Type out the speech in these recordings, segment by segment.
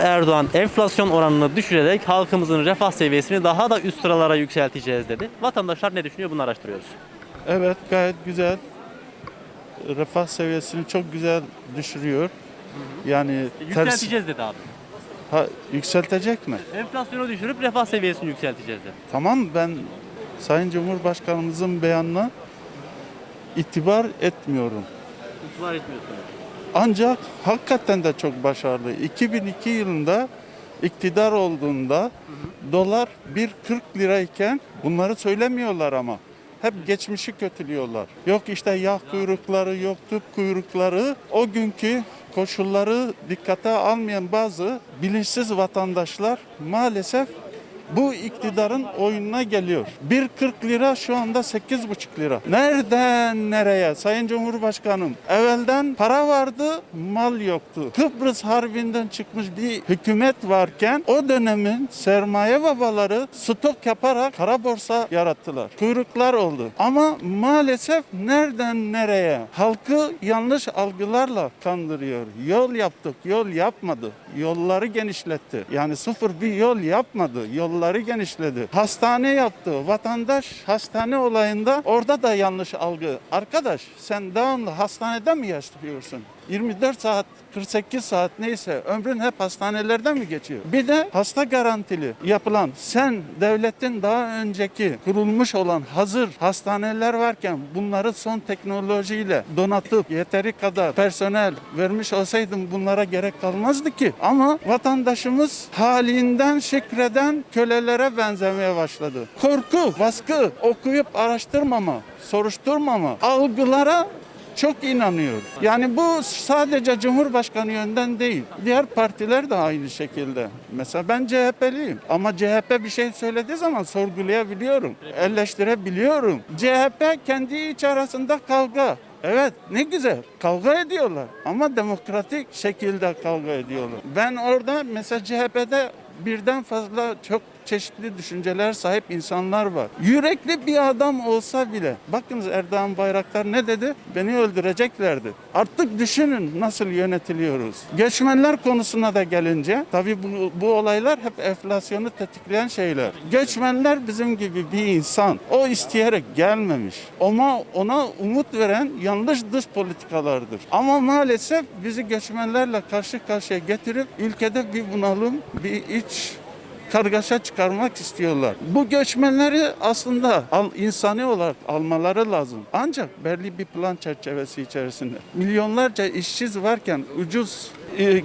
Erdoğan enflasyon oranını düşürerek halkımızın refah seviyesini daha da üst sıralara yükselteceğiz dedi. Vatandaşlar ne düşünüyor bunu araştırıyoruz. Evet gayet güzel. Refah seviyesini çok güzel düşürüyor. Yani ters Yükselteceğiz dedi abi. ha, yükseltecek mi? Enflasyonu düşürüp refah seviyesini yükselteceğiz dedi. Tamam ben Sayın Cumhurbaşkanımızın beyanına itibar etmiyorum. İtibar etmiyorsunuz. Ancak hakikaten de çok başarılı. 2002 yılında iktidar olduğunda dolar 1.40 lirayken bunları söylemiyorlar ama. Hep geçmişi kötülüyorlar. Yok işte yağ kuyrukları, yok tüp kuyrukları. O günkü koşulları dikkate almayan bazı bilinçsiz vatandaşlar maalesef bu iktidarın oyununa geliyor. 1.40 lira şu anda 8,5 lira. Nereden nereye Sayın Cumhurbaşkanım? Evvelden para vardı, mal yoktu. Kıbrıs Harbi'nden çıkmış bir hükümet varken o dönemin sermaye babaları stok yaparak kara borsa yarattılar. Kuyruklar oldu. Ama maalesef nereden nereye? Halkı yanlış algılarla kandırıyor. Yol yaptık, yol yapmadı. Yolları genişletti. Yani sıfır bir yol yapmadı. Yolları genişledi. Hastane yaptı. Vatandaş hastane olayında orada da yanlış algı. Arkadaş sen devamlı hastanede mi yaşıyorsun? 24 saat 48 saat neyse ömrün hep hastanelerde mi geçiyor? Bir de hasta garantili yapılan sen devletin daha önceki kurulmuş olan hazır hastaneler varken bunları son teknolojiyle donatıp yeteri kadar personel vermiş olsaydın bunlara gerek kalmazdı ki. Ama vatandaşımız halinden şükreden kölelere benzemeye başladı. Korku, baskı, okuyup araştırmama, soruşturmama, algılara çok inanıyor. Yani bu sadece Cumhurbaşkanı yönden değil. Diğer partiler de aynı şekilde. Mesela ben CHP'liyim ama CHP bir şey söylediği zaman sorgulayabiliyorum. Eleştirebiliyorum. CHP kendi iç arasında kavga. Evet ne güzel kavga ediyorlar ama demokratik şekilde kavga ediyorlar. Ben orada mesela CHP'de birden fazla çok çeşitli düşünceler sahip insanlar var. Yürekli bir adam olsa bile bakınız Erdoğan Bayraktar ne dedi? Beni öldüreceklerdi. Artık düşünün nasıl yönetiliyoruz. Göçmenler konusuna da gelince tabii bu, bu olaylar hep enflasyonu tetikleyen şeyler. Göçmenler bizim gibi bir insan. O isteyerek gelmemiş. Ama ona umut veren yanlış dış politikalardır. Ama maalesef bizi göçmenlerle karşı karşıya getirip ülkede bir bunalım, bir iç kargaşa çıkarmak istiyorlar. Bu göçmenleri aslında al, insani olarak almaları lazım. Ancak belli bir plan çerçevesi içerisinde. Milyonlarca işsiz varken ucuz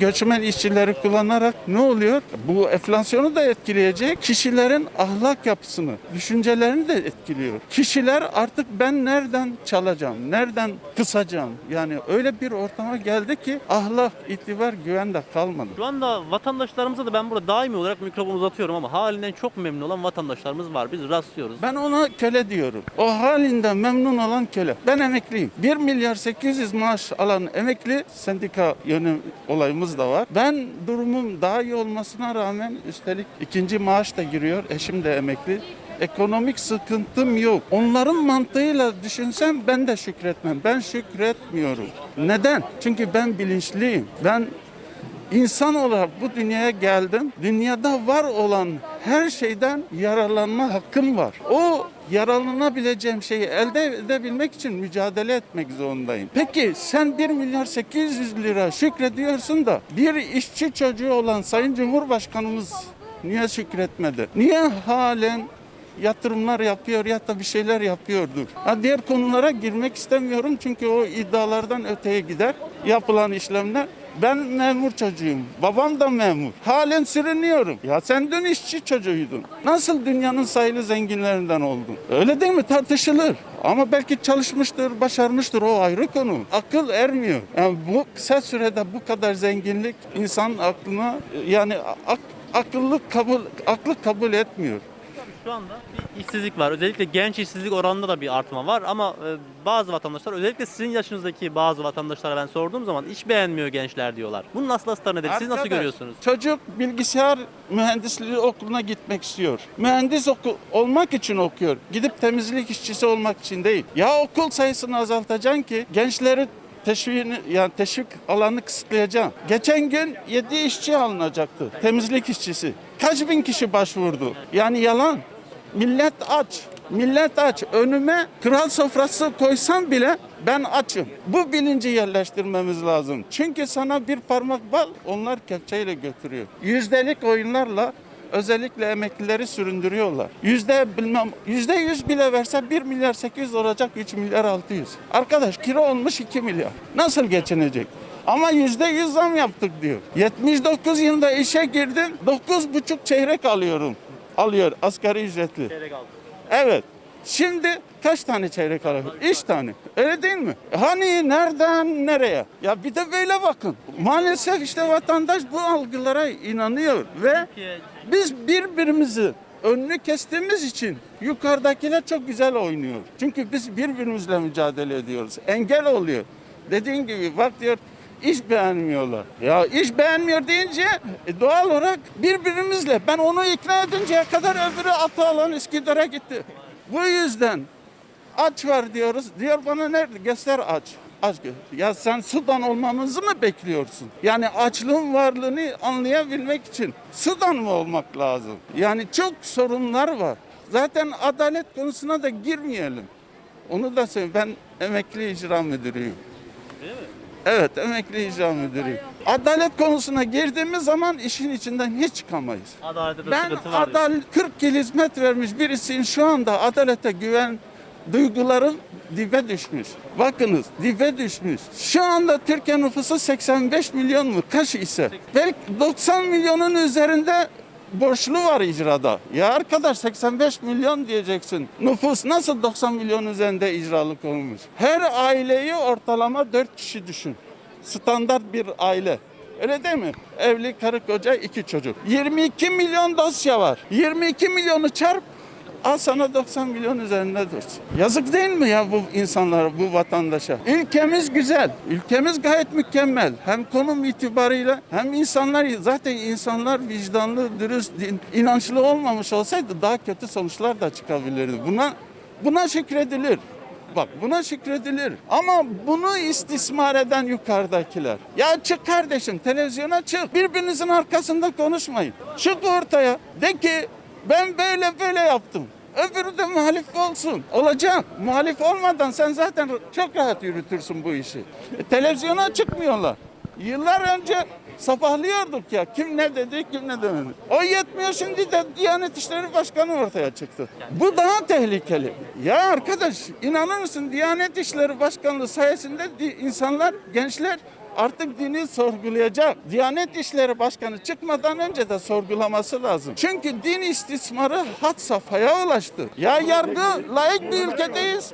göçmen işçileri kullanarak ne oluyor? Bu enflasyonu da etkileyecek. Kişilerin ahlak yapısını, düşüncelerini de etkiliyor. Kişiler artık ben nereden çalacağım, nereden kısacağım? Yani öyle bir ortama geldi ki ahlak, itibar, güven de kalmadı. Şu anda vatandaşlarımıza da ben burada daimi olarak mikrofonu uzatıyorum ama halinden çok memnun olan vatandaşlarımız var. Biz rastlıyoruz. Ben ona köle diyorum. O halinden memnun olan köle. Ben emekliyim. 1 milyar 800 maaş alan emekli sendika yönü olayımız da var. Ben durumum daha iyi olmasına rağmen üstelik ikinci maaş da giriyor. Eşim de emekli. Ekonomik sıkıntım yok. Onların mantığıyla düşünsem ben de şükretmem. Ben şükretmiyorum. Neden? Çünkü ben bilinçliyim. Ben İnsan olarak bu dünyaya geldim. Dünyada var olan her şeyden yararlanma hakkım var. O yararlanabileceğim şeyi elde edebilmek için mücadele etmek zorundayım. Peki sen 1 milyar 800 lira şükrediyorsun da bir işçi çocuğu olan Sayın Cumhurbaşkanımız niye şükretmedi? Niye halen yatırımlar yapıyor ya da bir şeyler yapıyordur. Ha, diğer konulara girmek istemiyorum çünkü o iddialardan öteye gider yapılan işlemler. Ben memur çocuğuyum. Babam da memur. Halen sürünüyorum. Ya sen dün işçi çocuğuydun. Nasıl dünyanın sayılı zenginlerinden oldun? Öyle değil mi? Tartışılır. Ama belki çalışmıştır, başarmıştır. O ayrı konu. Akıl ermiyor. Yani bu kısa sürede bu kadar zenginlik insan aklına yani ak, akıllı kabul aklı kabul etmiyor. Şu anda bir işsizlik var. Özellikle genç işsizlik oranında da bir artma var ama e, bazı vatandaşlar özellikle sizin yaşınızdaki bazı vatandaşlara ben sorduğum zaman iş beğenmiyor gençler diyorlar. Bunu nasıl aslan nedir? Siz nasıl Arkadaş, görüyorsunuz? Çocuk bilgisayar mühendisliği okuluna gitmek istiyor. Mühendis oku, olmak için okuyor. Gidip temizlik işçisi olmak için değil. Ya okul sayısını azaltacaksın ki gençleri teşviğini yani teşvik alanı kısıtlayacağım. Geçen gün 7 işçi alınacaktı. Temizlik işçisi. Kaç bin kişi başvurdu? Yani yalan. Millet aç. Millet aç. Önüme kral sofrası koysam bile ben açım. Bu bilinci yerleştirmemiz lazım. Çünkü sana bir parmak bal onlar kepçeyle götürüyor. Yüzdelik oyunlarla özellikle emeklileri süründürüyorlar. Yüzde bilmem yüzde yüz bile verse 1 milyar 800 olacak 3 milyar 600. Arkadaş kira olmuş 2 milyar. Nasıl geçinecek? Ama yüzde yüz zam yaptık diyor. 79 yılında işe girdim. 9,5 çeyrek alıyorum. Alıyor asgari ücretli. Çeyrek altın. Evet. Şimdi kaç tane çeyrek alıyor? İş tane. Öyle değil mi? Hani nereden nereye? Ya bir de böyle bakın. Maalesef işte vatandaş bu algılara inanıyor ve biz birbirimizi önünü kestiğimiz için yukarıdakiler çok güzel oynuyor. Çünkü biz birbirimizle mücadele ediyoruz. Engel oluyor. Dediğin gibi bak diyor iş beğenmiyorlar. Ya iş beğenmiyor deyince e, doğal olarak birbirimizle ben onu ikna edinceye kadar öbürü atı alan Üsküdar'a gitti. Bu yüzden aç var diyoruz. Diyor bana nerede? Göster aç. Aç. Ya sen sudan olmamızı mı bekliyorsun? Yani açlığın varlığını anlayabilmek için sudan mı olmak lazım? Yani çok sorunlar var. Zaten adalet konusuna da girmeyelim. Onu da söyleyeyim. Ben emekli icra müdürüyüm. Evet, emekli icra müdürüyüm. Adalet konusuna girdiğimiz zaman işin içinden hiç çıkamayız. adalette de Ben sıkıntı var. diyor. adalet 40 yıl hizmet vermiş birisiyim. Şu anda adalete güven duygularım dibe düşmüş. Bakınız dibe düşmüş. Şu anda Türkiye nüfusu 85 milyon mu? Kaç ise? Belki 90 milyonun üzerinde borçlu var icrada. Ya arkadaş 85 milyon diyeceksin. Nüfus nasıl 90 milyon üzerinde icralık olmuş? Her aileyi ortalama 4 kişi düşün. Standart bir aile. Öyle değil mi? Evli karı koca iki çocuk. 22 milyon dosya var. 22 milyonu çarp al sana 90 milyon üzerinde dursun. Yazık değil mi ya bu insanlara, bu vatandaşa? Ülkemiz güzel. Ülkemiz gayet mükemmel. Hem konum itibarıyla hem insanlar zaten insanlar vicdanlı, dürüst, inançlı olmamış olsaydı daha kötü sonuçlar da çıkabilirdi. Buna buna şükredilir. Bak buna şükredilir. Ama bunu istismar eden yukarıdakiler. Ya çık kardeşim televizyona çık. Birbirinizin arkasında konuşmayın. Çık ortaya. De ki ben böyle böyle yaptım. Öbürü de muhalif olsun. Olacak. Muhalif olmadan sen zaten çok rahat yürütürsün bu işi. E, televizyona çıkmıyorlar. Yıllar önce sabahlıyorduk ya. Kim ne dedi, kim ne demedi. O yetmiyor şimdi de Diyanet İşleri Başkanı ortaya çıktı. Bu daha tehlikeli. Ya arkadaş inanır mısın Diyanet İşleri Başkanlığı sayesinde insanlar, gençler artık dini sorgulayacak. Diyanet İşleri Başkanı çıkmadan önce de sorgulaması lazım. Çünkü din istismarı had safhaya ulaştı. Ya yargı layık bir ülkedeyiz.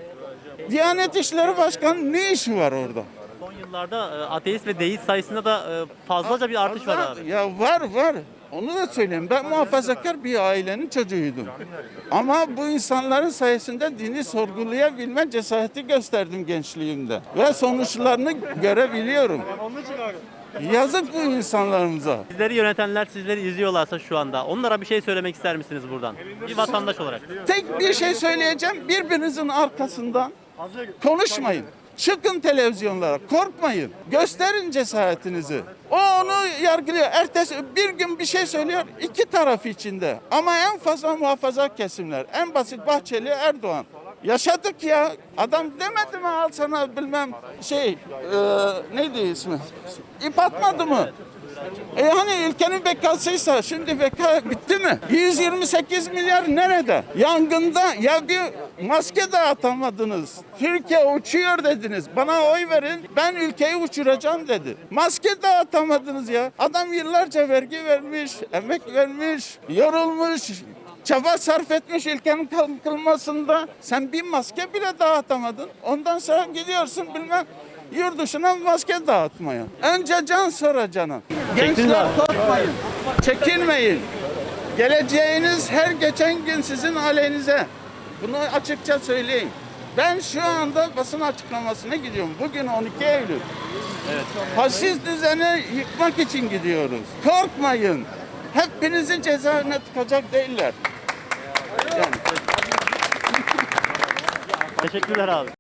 Diyanet İşleri Başkanı ne işi var orada? Son yıllarda e, ateist ve deist sayısında da e, fazlaca bir artış var abi. Ya var var. Onu da söyleyeyim. Ben muhafazakar bir ailenin çocuğuydum. Ama bu insanların sayesinde dini sorgulayabilme cesareti gösterdim gençliğimde. Ve sonuçlarını görebiliyorum. Yazık bu insanlarımıza. Sizleri yönetenler sizleri izliyorlarsa şu anda onlara bir şey söylemek ister misiniz buradan? Bir vatandaş olarak. Tek bir şey söyleyeceğim. Birbirinizin arkasından konuşmayın. Çıkın televizyonlara, korkmayın. Gösterin cesaretinizi. O onu yargılıyor. Ertesi bir gün bir şey söylüyor, iki taraf içinde. Ama en fazla muhafaza kesimler. En basit Bahçeli, Erdoğan. Yaşadık ya. Adam demedi mi al sana bilmem şey, e, neydi ismi? İp atmadı mı? E hani ülkenin bekasıysa şimdi beka bitti mi? 128 milyar nerede? Yangında ya bir maske dağıtamadınız. Türkiye uçuyor dediniz. Bana oy verin ben ülkeyi uçuracağım dedi. Maske dağıtamadınız ya. Adam yıllarca vergi vermiş, emek vermiş, yorulmuş, çaba sarf etmiş ülkenin kalkınmasında. Sen bir maske bile dağıtamadın. Ondan sonra gidiyorsun bilmem yurt dışına maske dağıtmaya. Önce can sonra cana. Gençler korkmayın. Çekinmeyin. Geleceğiniz her geçen gün sizin aleyhinize. Bunu açıkça söyleyin. Ben şu anda basın açıklamasına gidiyorum. Bugün 12 Eylül. Faşist düzeni yıkmak için gidiyoruz. Korkmayın. Hepinizi cezaevine tıkacak değiller. Yani. Teşekkürler abi.